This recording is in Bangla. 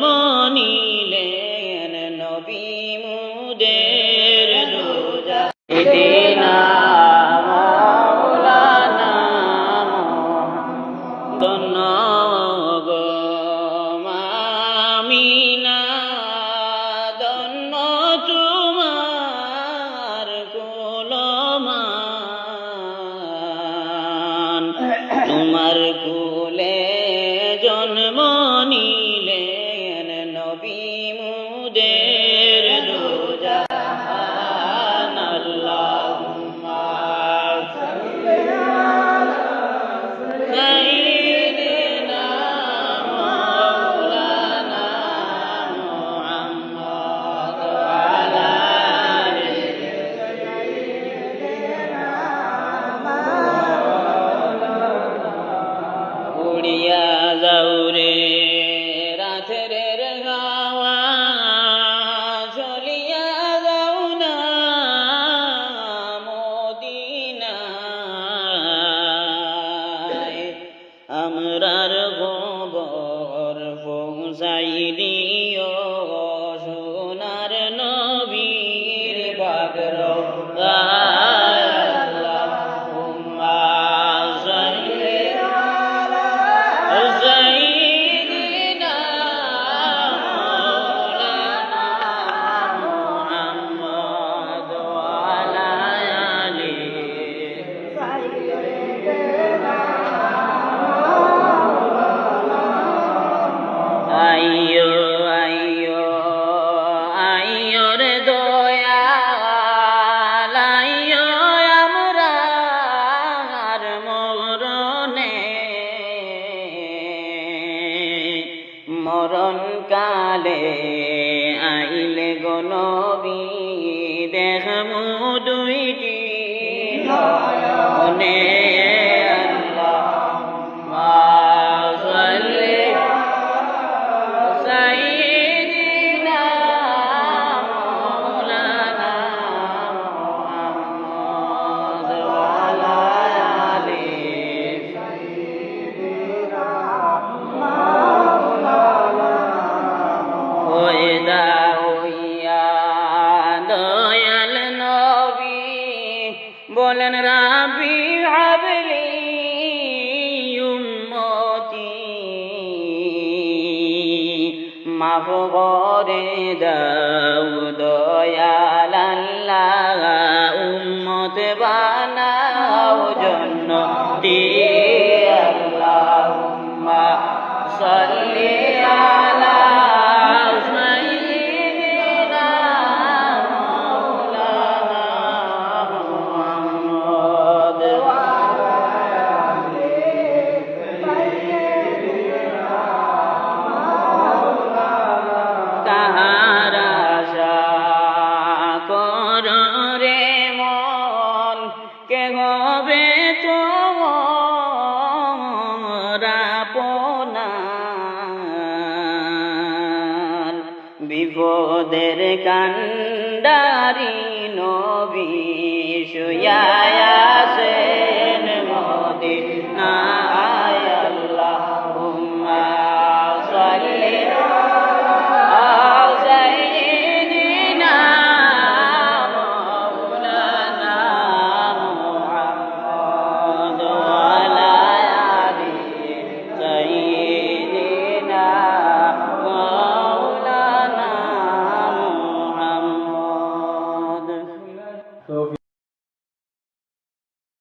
মানিলেন নবী মুদের দুজা ইদিনা মাওলানা দনগ মামিনা দন্ন তোমার কুলমান রাতের গাওয়া চলিয়া যাও না আমরার গোবর পৌঁছাই মরণ কালে আইলে গনবি দেখামু দুইটি। নয়নে বলেন রাবি হাবলি উম্মতি মাফ করে দাও দয়াল আল্লাহ উম্মত বানাও জন্য কর মন কে হবে তোমার বিপদের কান্ডারি নবী শুয়াছে